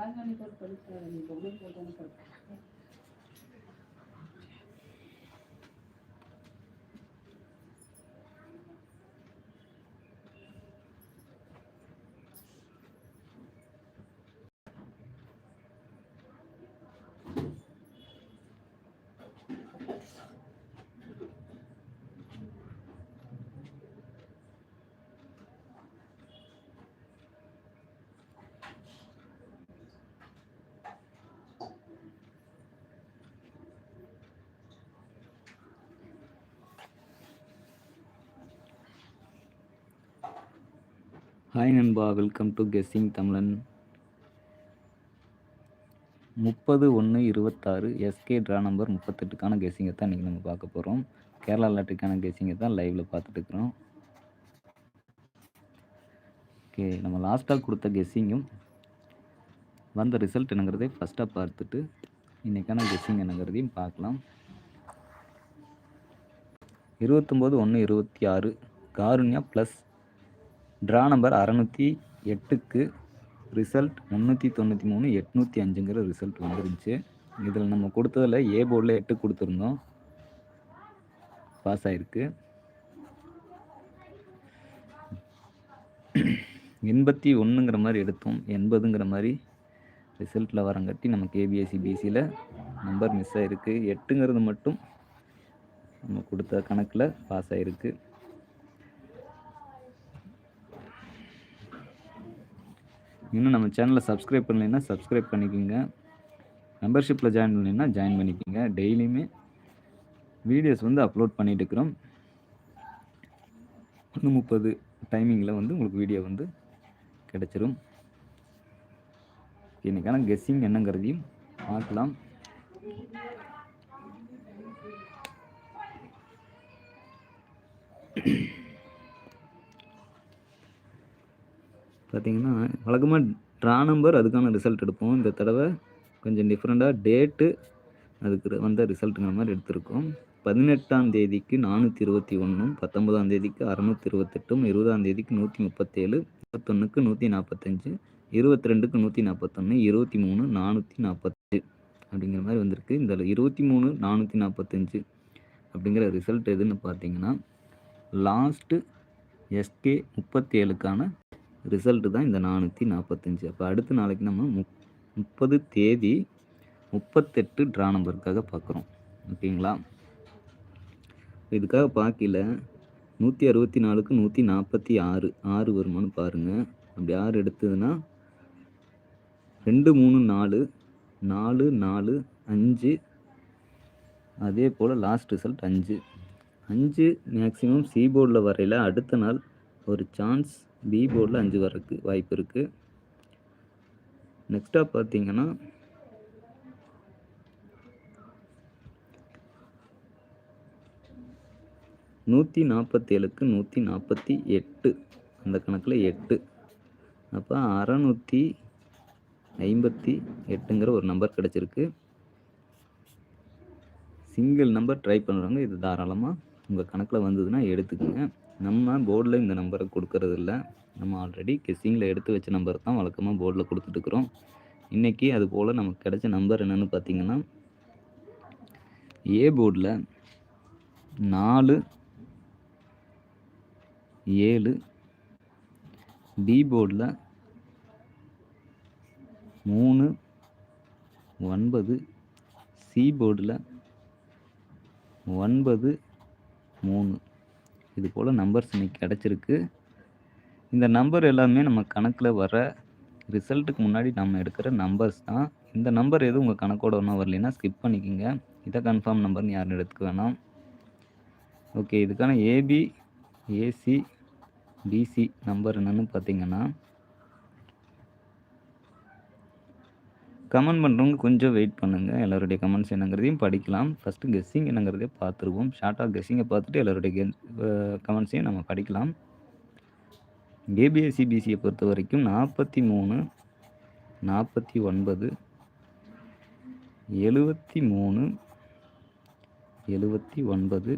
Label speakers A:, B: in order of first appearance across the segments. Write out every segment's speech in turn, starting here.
A: al ni por el
B: hi நண்பா welcome to guessing Tamilan முப்பது ஒன்று இருபத்தாறு எஸ்கே ட்ரா நம்பர் முப்பத்தெட்டுக்கான கெஸ்ஸிங்கை தான் இன்றைக்கி நம்ம பார்க்க போகிறோம் கேரளா லாட்ரிக்கான கெஸ்ஸிங்கை தான் லைவில் பார்த்துட்டுருக்குறோம் ஓகே நம்ம லாஸ்ட்டாக கொடுத்த கெஸ்ஸிங்கும் வந்த ரிசல்ட் என்னங்கிறதே ஃபஸ்ட்டாக பார்த்துட்டு இன்றைக்கான கெஸ்ஸிங் என்னங்கிறதையும் பார்க்கலாம். இருபத்தொம்போது ஒன்று இருபத்தி ஆறு காருண்யா ப்ளஸ் ட்ரா நம்பர் அறநூற்றி எட்டுக்கு ரிசல்ட் முந்நூற்றி தொண்ணூற்றி மூணு எட்நூற்றி அஞ்சுங்கிற ரிசல்ட் வந்துருந்துச்சு. இதில் நம்ம கொடுத்ததில் ஏ போர்டில் எட்டு கொடுத்துருந்தோம். பாஸ் ஆயிருக்கு. எண்பத்தி ஒன்றுங்கிற மாதிரி எடுத்தோம். எண்பதுங்கிற மாதிரி ரிசல்ட்டில் வரங்காட்டி நமக்கு ஏபிஎஸ்சி பிசியில் நம்பர் மிஸ் ஆகிருக்கு எட்டுங்கிறது மட்டும் நம்ம கொடுத்த கணக்கில் பாஸ் ஆகிருக்கு இன்னும் நம்ம சேனலை சப்ஸ்கிரைப் பண்ணலைன்னா சப்ஸ்கிரைப் பண்ணிக்கோங்க. மெம்பர்ஷிப்பில் ஜாயின் பண்ணலைன்னா ஜாயின் பண்ணிக்கோங்க. டெய்லியுமே வீடியோஸ் வந்து அப்லோட் பண்ணிகிட்டு இருக்கிறோம். ஒன்று முப்பது டைமிங்கில் வந்து உங்களுக்கு வீடியோ வந்து கிடச்சிரும். இன்றைக்கான கெஸ்ஸிங் என்னங்கிறதையும் பார்க்கலாம். பார்த்தீங்கன்னா வழக்கமாக ட்ரா நம்பர் அதுக்கான ரிசல்ட் எடுப்போம். இந்த தடவை கொஞ்சம் டிஃப்ரெண்ட்டாக டேட்டு அதுக்கு வந்த ரிசல்ட்டுங்கிற மாதிரி எடுத்திருக்கோம். பதினெட்டாம் தேதிக்கு நானூற்றி இருபத்தி ஒன்றும் பத்தொன்பதாம் தேதிக்கு அறநூற்றி இருபத்தெட்டும் இருபதாம் தேதிக்கு நூற்றி முப்பத்தேழு முப்பத்தொன்றுக்கு நூற்றி நாற்பத்தஞ்சு இருபத்தி ரெண்டுக்கு நூற்றி நாற்பத்தொன்று இருபத்தி மூணு நானூற்றி நாற்பத்தஞ்சு அப்படிங்கிற மாதிரி வந்திருக்கு. இந்த இருபத்தி மூணு நானூற்றி நாற்பத்தஞ்சு அப்படிங்கிற ரிசல்ட் எதுன்னு பார்த்தீங்கன்னா லாஸ்ட்டு எஸ்கே முப்பத்தேழுக்கான ரிசல்ட்டு தான் இந்த நானூற்றி நாற்பத்தஞ்சு அப்போ அடுத்த நாளைக்கு நம்ம முப் முப்பது தேதி முப்பத்தெட்டு ட்ரா நம்பருக்காக பார்க்குறோம் ஓகேங்களா? இதுக்காக பார்க்கல நூற்றி அறுபத்தி நாலுக்கு நூற்றி நாற்பத்தி ஆறு. ஆறு வருமானு பாருங்கள் அப்படி ஆறு எடுத்ததுன்னா ரெண்டு மூணு நாலு நாலு நாலு அஞ்சு. அதே போல் லாஸ்ட் ரிசல்ட் அஞ்சு. அஞ்சு மேக்ஸிமம் சீபோர்டில் வரையில் அடுத்த நாள் ஒரு சான்ஸ் பி போர்டில் அஞ்சு வரக்கு வாய்ப்பு இருக்குது நெக்ஸ்ட்டாக பார்த்தீங்கன்னா நூற்றி நாற்பத்தேழுக்கு நூற்றி நாற்பத்தி எட்டு அந்த கணக்கில் எட்டு. அப்போ அறநூற்றி ஐம்பத்தி எட்டுங்கிற ஒரு நம்பர் கிடச்சிருக்கு. சிங்கிள் நம்பர் ட்ரை பண்ணுறவங்க இது தாராளமாக உங்கள் கணக்கில் வந்ததுன்னா எடுத்துக்கோங்க. நம்ம போர்டில் இந்த நம்பரை கொடுக்கறது இல்லை. நம்ம ஆல்ரெடி கெஸ்ஸிங்கில் எடுத்து வச்ச நம்பர் தான் வழக்கமாக போர்டில் கொடுத்துட்ருக்குறோம் இன்றைக்கி அது போல் நமக்கு கிடைச்ச நம்பர் என்னென்னு பார்த்தீங்கன்னா ஏ போர்டில் நாலு ஏழு பி போர்டில் மூணு ஒன்பது சி போர்டில் ஒன்பது மூணு. இது போல் நம்பர்ஸ் இன்னைக்கு கிடச்சிருக்கு. இந்த நம்பர் எல்லாமே நம்ம கணக்கில் வர ரிசல்ட்டுக்கு முன்னாடி நம்ம எடுக்கிற நம்பர்ஸ் தான். இந்த நம்பர் எதுவும் உங்கள் கணக்கோட ஒன்றும் வரலைன்னா ஸ்கிப் பண்ணிக்கோங்க. இதை கன்ஃபார்ம் நம்பர்னு யாரும் எடுத்துக்க வேணாம். ஓகே இதுக்கான ஏபி ஏசி பிசி நம்பர் என்னென்னு பார்த்தீங்கன்னா கமெண்ட் பண்ணுறவங்க கொஞ்சம் வெயிட் பண்ணுங்கள் எல்லாருடைய கமெண்ட்ஸ் என்னங்கிறதையும் படிக்கலாம். ஃபஸ்ட்டு கெஸ்ஸிங் என்னங்கிறதையும் பார்த்துருவோம். ஷார்ட்டாக கெஸ்ஸிங்கை பார்த்துட்டு எல்லாருடைய கெ கமெண்ட்ஸையும் நம்ம படிக்கலாம். ஏபிஎஸ்சிபிசியை பொறுத்த வரைக்கும் நாற்பத்தி மூணு நாற்பத்தி ஒன்பது எழுபத்தி மூணு எழுபத்தி ஒன்பது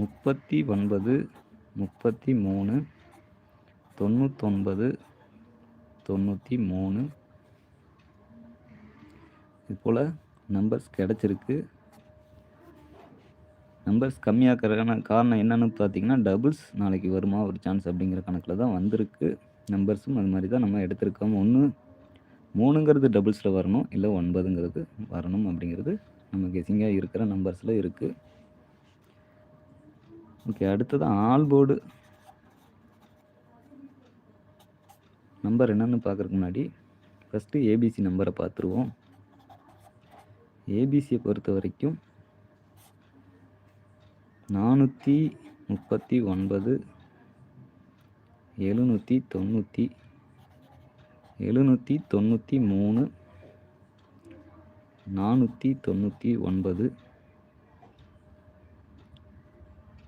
B: முப்பத்தி ஒன்பது முப்பத்தி மூணு தொண்ணூத்தொன்பது தொண்ணூற்றி மூணு இது போல் நம்பர்ஸ் கிடச்சிருக்கு. நம்பர்ஸ் கம்மியாக்கிறதுக்கான காரணம் என்னன்னு பார்த்தீங்கன்னா டபுள்ஸ் நாளைக்கு வருமா ஒரு சான்ஸ் அப்படிங்கிற கணக்கில் தான் வந்திருக்கு. நம்பர்ஸும் அது மாதிரி தான் நம்ம எடுத்திருக்கோம். ஒன்று மூணுங்கிறது டபுள்ஸில் வரணும் இல்லை ஒன்பதுங்கிறது வரணும் அப்படிங்கிறது நம்ம கெஸிங்காக இருக்கிற நம்பர்ஸில் இருக்குது ஓகே அடுத்தது ஆல் போர்டு. நம்பர் என்னென்னு பார்க்குறதுக்கு முன்னாடி ஃபஸ்ட்டு ஏபிசி நம்பரை பார்த்துருவோம் ஏபிசியை பொறுத்த வரைக்கும் நானூற்றி முப்பத்தி ஒன்பது எழுநூற்றி தொண்ணூற்றி எழுநூற்றி தொண்ணூற்றி மூணு நானூற்றி தொண்ணூற்றி ஒன்பது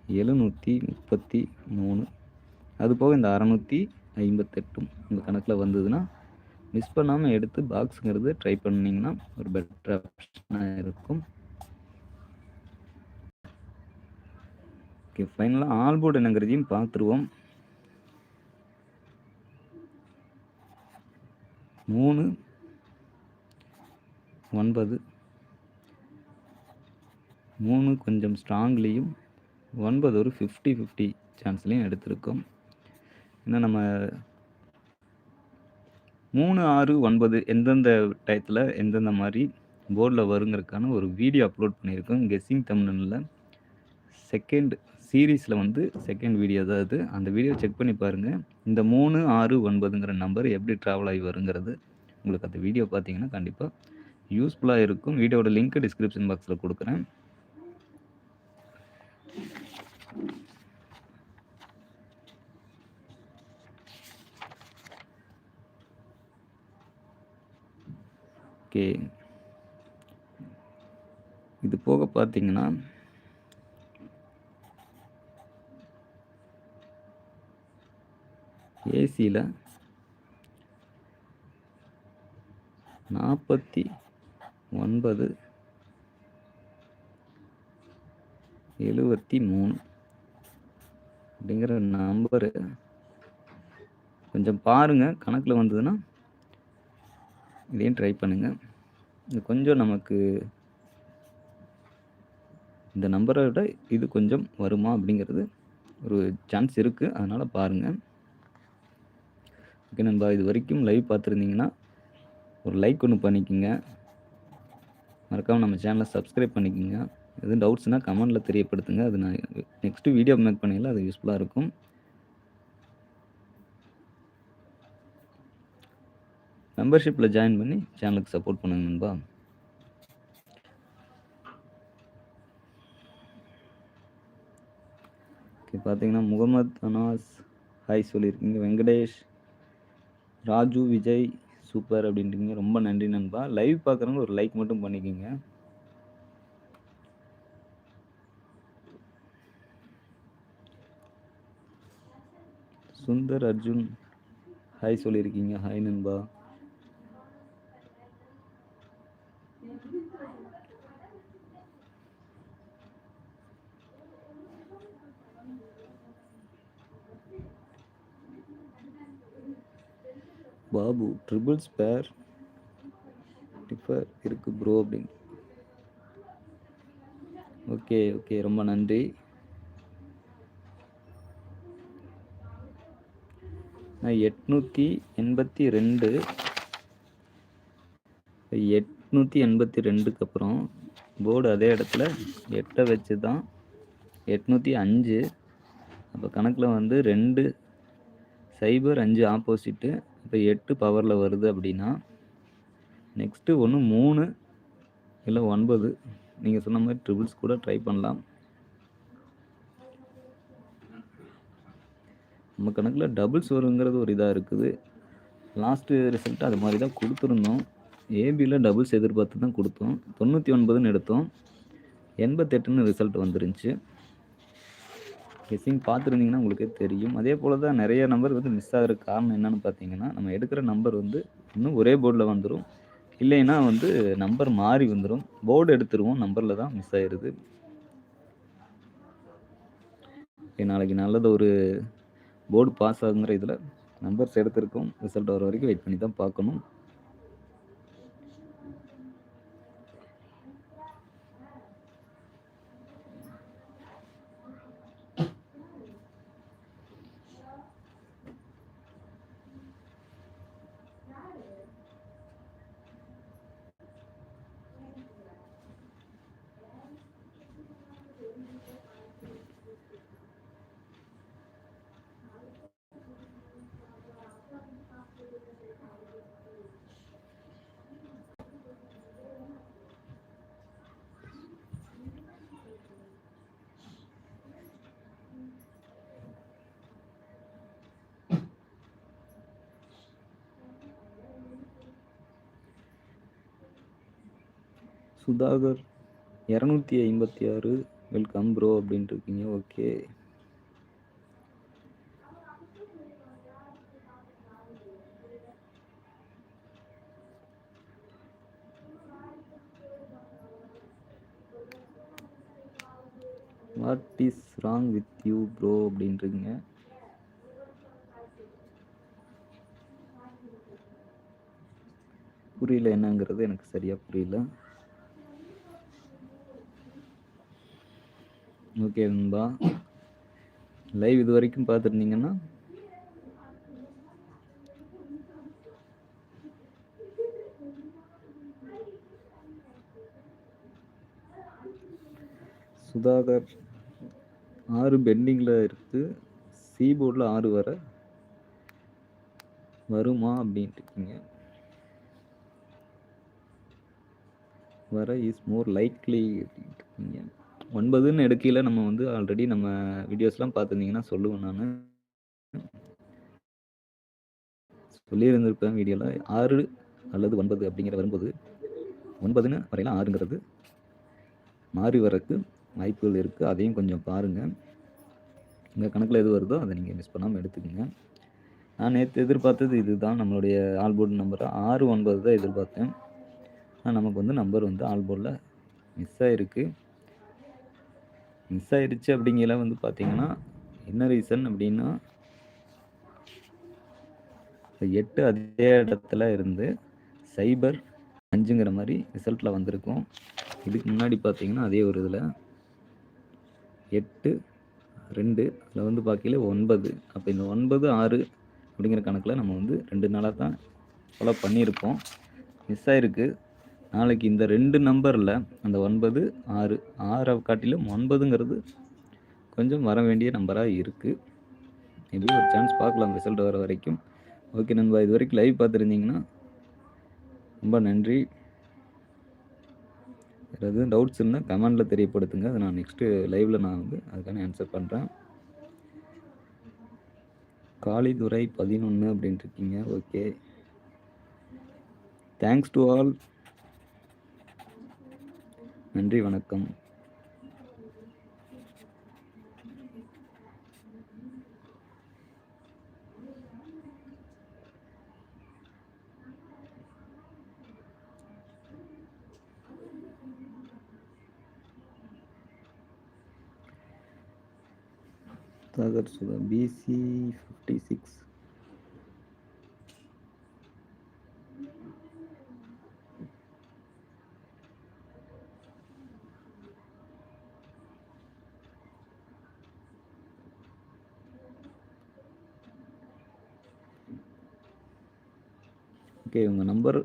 B: எழுநூற்றி முப்பத்தி மூணு. அது போக இந்த அறநூற்றி ஐம்பத்தெட்டும் இந்த கணக்கில் வந்ததுன்னா மிஸ் பண்ணாமல் எடுத்து பாக்ஸுங்கிறது ட்ரை பண்ணிங்கன்னா ஒரு பெட்டர் ஆப்ஷனாக இருக்கும். ஓகே ஃபைனலாக ஆல் போர்டு என்னங்கிறதையும் பார்த்துருவோம். மூணு ஒன்பது மூணு கொஞ்சம் ஸ்ட்ராங்லேயும் ஒன்பது ஒரு ஃபிஃப்டி ஃபிஃப்டி சான்ஸ்லேயும் எடுத்திருக்கோம். ஏன்னா நம்ம மூணு ஆறு ஒன்பது எந்தெந்த டயத்தில் எந்தெந்த மாதிரி போர்டில் வருங்கிறதுக்கான ஒரு வீடியோ அப்லோட் பண்ணியிருக்கோம். கெஸ்ஸிங் தமிழ்னில் செகண்ட் சீரீஸில் வந்து செகண்ட் வீடியோ தான் அது அந்த வீடியோ செக் பண்ணி பாருங்கள் இந்த மூணு ஆறு ஒன்பதுங்கிற நம்பர் எப்படி ட்ராவல் ஆகி வருங்கிறது. உங்களுக்கு அந்த வீடியோ பார்த்தீங்கன்னா கண்டிப்பாக யூஸ்ஃபுல்லாக இருக்கும். வீடியோட லிங்க் டிஸ்கிரிப்ஷன் பாக்ஸில் கொடுக்குறேன். ஓகே. இது போக பார்த்தீங்கன்னா ஏசியில் நாற்பத்தி ஒன்பது எழுபத்தி மூணு அப்படிங்கிற நம்பரு கொஞ்சம் பாருங்கள் கணக்கில் வந்ததுன்னா இதையும் ட்ரை பண்ணுங்கள் இது கொஞ்சம் நமக்கு இந்த நம்பரை விட இது கொஞ்சம் வருமா அப்படிங்கிறது ஒரு சான்ஸ் இருக்குது அதனால் பாருங்கள் ஓகே நண்பா இது வரைக்கும் லைவ் பார்த்துருந்தீங்கன்னா ஒரு லைக் ஒன்று பண்ணிக்கோங்க. மறக்காமல் நம்ம சேனலை சப்ஸ்கிரைப் பண்ணிக்கோங்க. எதுவும் டவுட்ஸ்னால் கமெண்டில் தெரியப்படுத்துங்க. அது நான் நெக்ஸ்ட்டு வீடியோ மேக் பண்ணையில் அது யூஸ்ஃபுல்லாக இருக்கும். மெம்பர்ஷிப்பில் ஜாயின் பண்ணி சேனலுக்கு சப்போர்ட் பண்ணுங்க நண்பா. ஓகே பார்த்தீங்கன்னா முகமது அனாஸ் ஹாய் சொல்லியிருக்கீங்க. வெங்கடேஷ் ராஜு விஜய் சூப்பர் அப்படின்றீங்க ரொம்ப நன்றி நண்பா. லைவ் பார்க்குறவங்க ஒரு லைக் மட்டும் பண்ணிக்கோங்க. சுந்தர் அர்ஜுன் ஹாய் சொல்லியிருக்கீங்க. ஹாய் நண்பா. பாபு ட்ரிபிள் ஸ்பேர் டிஃபர் இருக்கு ப்ரோ அப்படின்னு. ஓகே ஓகே ரொம்ப நன்றி. நான் எட்நூற்றி எண்பத்தி ரெண்டு. எட்நூற்றி எண்பத்தி ரெண்டுக்கு அப்புறம் போர்டு அதே இடத்துல எட்டை வச்சு தான் எட்நூற்றி அஞ்சு. அப்போ கணக்கில் வந்து ரெண்டு சைபர் அஞ்சு ஆப்போசிட்டு இப்போ எட்டு பவரில் வருது அப்படின்னா நெக்ஸ்ட்டு ஒன்று மூணு இல்லை ஒன்பது. நீங்கள் சொன்ன மாதிரி ட்ரிபிள்ஸ் கூட ட்ரை பண்ணலாம். நம்ம கணக்கில் டபுள்ஸ் வருங்கிறது ஒரு இதாக இருக்குது. லாஸ்ட்டு ரிசல்ட் அது மாதிரி தான் கொடுத்துருந்தோம். ஏபியில் டபுள்ஸ் எதிர்பார்த்து தான் கொடுத்தோம். தொண்ணூற்றி ஒன்பதுன்னு எடுத்தோம். எண்பத்தெட்டுன்னு ரிசல்ட் வந்துருந்துச்சு. கெஸ்ஸிங் பார்த்துருந்தீங்கன்னா உங்களுக்கே தெரியும். அதே போல் தான் நிறைய நம்பர் வந்து மிஸ் ஆகிற காரணம் என்னென்னு பார்த்தீங்கன்னா நம்ம எடுக்கிற நம்பர் வந்து இன்னும் ஒரே போர்டில் வந்துடும் இல்லைன்னா வந்து நம்பர் மாறி வந்துடும் போர்டு எடுத்துருவோம் நம்பரில் தான் மிஸ் ஆயிடுது நாளைக்கு நல்லது ஒரு போர்டு பாஸ் ஆகுங்கிற இதில் நம்பர்ஸ் எடுத்திருக்கோம். ரிசல்ட் வர வரைக்கும் வெயிட் பண்ணி தான் பார்க்கணும். சுதாகர் இரநூத்தி ஐம்பத்தி ஆறு வெல்கம் ப்ரோ அப்படின்ட்டு இருக்கீங்க. Okay what is wrong with you bro அப்படின்றீங்க புரியல என்னங்கிறது எனக்கு சரியாக புரியல. ஓகே நண்பா. லைவ் இது வரைக்கும் பார்த்துருந்தீங்கன்னா சுதாகர் ஆறு பெண்டிங்கில் இருக்குது சி போர்டில் ஆறு வர வருமா அப்படின்ட்டு இருக்கீங்க. வர இஸ் மோர் லைக்லி அப்படின்ட்டு இருக்கீங்க. ஒன்பதுன்னு எடுக்கையில் நம்ம வந்து ஆல்ரெடி நம்ம வீடியோஸ்லாம் பார்த்துருந்தீங்கன்னா சொல்லுவேன் நான். சொல்லியிருந்திருப்பேன் வீடியோவில் ஆறு அல்லது ஒன்பது அப்படிங்கிற வரும்போது ஒன்பதுன்னு வரையில ஆறுங்கிறது மாறி வரக்கு வாய்ப்புகள் இருக்குது அதையும் கொஞ்சம் பாருங்கள் உங்கள் கணக்கில் எது வருதோ அதை நீங்கள் மிஸ் பண்ணாமல் எடுத்துக்கோங்க. நான் நேற்று எதிர்பார்த்தது இதுதான். நம்மளுடைய ஆல்போர்டு நம்பரை ஆறு ஒன்பது தான் எதிர்பார்த்தேன். ஆனால் நமக்கு வந்து நம்பர் வந்து ஆல்போர்டில் மிஸ் ஆகிருக்கு மிஸ் ஆயிடுச்சு அப்படிங்கிற வந்து பார்த்தீங்கன்னா என்ன ரீசன் அப்படின்னா எட்டு அதே இடத்துல இருந்து சைபர் அஞ்சுங்கிற மாதிரி ரிசல்ட்டில் வந்திருக்கும். இதுக்கு முன்னாடி பார்த்தீங்கன்னா அதே ஒரு இதில் எட்டு ரெண்டு அதில் வந்து பார்க்கல ஒன்பது. அப்போ இந்த ஒன்பது ஆறு அப்படிங்கிற கணக்கில் நம்ம வந்து ரெண்டு நாளாக தான் ஃபாலோ பண்ணியிருக்கோம் மிஸ் ஆயிருக்கு. நாளைக்கு இந்த ரெண்டு நம்பரில் அந்த ஒன்பது ஆறு ஆறை காட்டிலும் ஒன்பதுங்கிறது கொஞ்சம் வர வேண்டிய நம்பராக இருக்குது மேபி ஒரு சான்ஸ் பார்க்கலாம் ரிசல்ட் வர வரைக்கும். ஓகே நண்பா இது வரைக்கும் லைவ் பார்த்துருந்தீங்கன்னா ரொம்ப நன்றி. வேறு எதுவும் டவுட்ஸ் இருந்தால் கமெண்டில் தெரியப்படுத்துங்க. அதை நான் நெக்ஸ்ட்டு லைவில் நான் வந்து அதுக்கான ஆன்சர் பண்ணுறேன் காளிதுரை பதினொன்று அப்படின்ட்டு இருக்கீங்க. ஓகே தேங்க்ஸ் டு ஆல் நன்றி வணக்கம். Sagar Sudha PC fifty six okay உங்கள் நம்பர்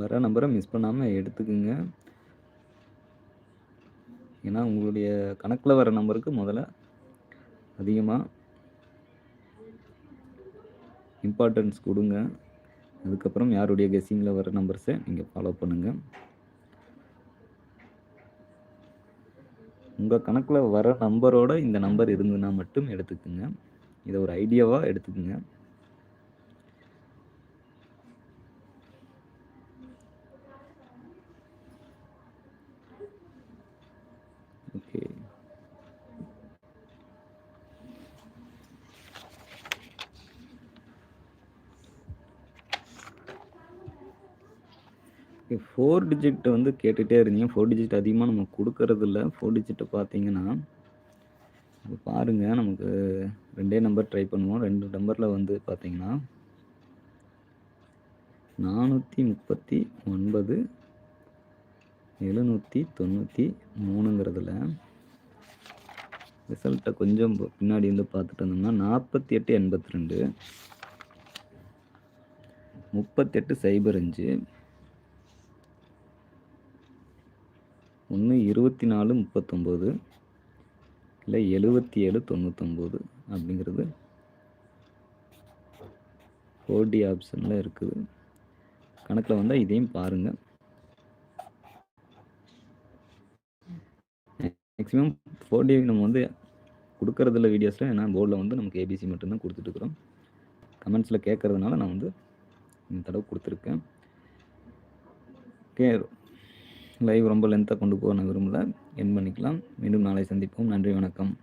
B: வர நம்பரை மிஸ் பண்ணாமல் எடுத்துக்குங்க. ஏன்னா உங்களுடைய கணக்கில் வர நம்பருக்கு முதல்ல அதிகமாக இம்பார்ட்டன்ஸ் கொடுங்க. அதுக்கப்புறம் யாருடைய கெஸ்ஸிங்கில் வர நம்பர்ஸை நீங்கள் ஃபாலோ பண்ணுங்கள் உங்கள் கணக்கில் வர நம்பரோட இந்த நம்பர் இருந்ததுன்னா மட்டும் எடுத்துக்கோங்க. இதை ஒரு ஐடியாவாக எடுத்துக்கோங்க ஓகே ஃபோர் டிஜிட் வந்து கேட்டுகிட்டே இருந்தீங்க. ஃபோர் டிஜிட் அதிகமாக நம்ம கொடுக்கறது இல்லை ஃபோர் டிஜிட்டை பார்த்தீங்கன்னா இப்போ பாருங்கள் நமக்கு ரெண்டே நம்பர் ட்ரை பண்ணுவோம். ரெண்டு நம்பரில் வந்து பார்த்தீங்கன்னா நானூற்றி முப்பத்தி ஒன்பது எழுநூற்றி தொண்ணூற்றி மூணுங்கிறதுல ரிசல்ட்டை கொஞ்சம் பின்னாடி வந்து பார்த்துட்டு இருந்தோம்னா நாற்பத்தி எட்டு எண்பத்தி ரெண்டு முப்பத்தெட்டு சைபர் அஞ்சு ஒன்று இருபத்தி நாலு முப்பத்தொம்போது இல்லை எழுபத்தி ஏழு தொண்ணூத்தொம்போது அப்படிங்கிறது ஃபோர் டி ஆப்ஷனில் இருக்குது. கணக்கில் வந்தால் இதையும் பாருங்கள் மேக்ஸிமம் ஃபோர் டி நம்ம வந்து கொடுக்கறதில்ல வீடியோஸில் ஏன்னா போர்டில் வந்து நமக்கு ஏபிசி மட்டும்தான் கொடுத்துட்ருக்குறோம் கமெண்ட்ஸில் கேட்கறதுனால நான் வந்து இந்த தடவை கொடுத்துருக்கேன். ஓகே லைவ் ரொம்ப லென்த்தாக கொண்டு போக நான் விரும்பல. என் பண்ணிக்கலாம். மீண்டும் நாளை சந்திப்போம். நன்றி வணக்கம்.